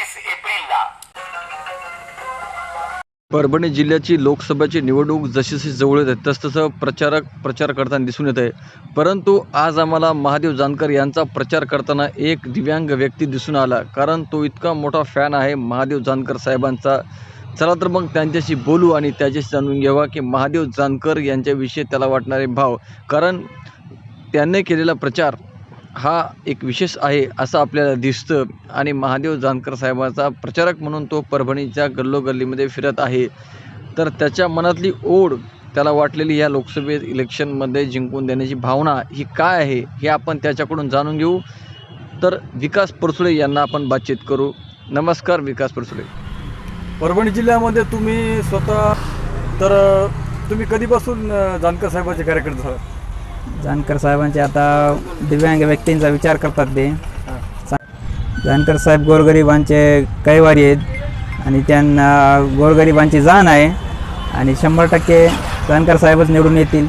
सव्वीस एप्रिलला. परभणी जिल्ह्याची लोकसभेची निवडणूक जशीशी जवळ येत आहे तसतसं प्रचारक प्रचार करताना दिसून येत. आहे परंतु आज आम्हाला महादेव जानकर यांचा प्रचार करताना एक दिव्यांग व्यक्ती दिसून आला. कारण तो इतका मोठा फॅन आहे महादेव जानकर साहेबांचा. चला तर मग त्यांच्याशी बोलू आणि त्याच्याशी जाणून घ्यावा की महादेव जानकर यांच्याविषयी त्याला वाटणारे भाव. कारण त्यांनी केलेला प्रचार हा एक विशेष आहे असं आपल्याला दिसतं. आणि महादेव जानकर साहेबाचा प्रचारक म्हणून तो परभणीच्या गल्लोगल्लीमध्ये फिरत आहे. तर त्याच्या मनातली ओढ त्याला वाटलेली या लोकसभे इलेक्शनमध्ये जिंकून देण्याची भावना ही काय आहे हे आपण त्याच्याकडून जाणून घेऊ. तर विकास परसुळे यांना आपण बातचीत करू. नमस्कार विकास परसुळे. परभणी जिल्ह्यामध्ये तुम्ही स्वतः तर तुम्ही कधीपासून जानकर साहेबाचे कार्यकर्ते आहात जानकर साहेबांचे आता दिव्यांग व्यक्तींचा विचार करतात ते. जानकर साहेब गोरगरिबांचे कैवारी आहेत आणि त्यांना गोरगरिबांची जाण आहे आणि शंभर टक्के जानकर साहेबच निवडून येतील.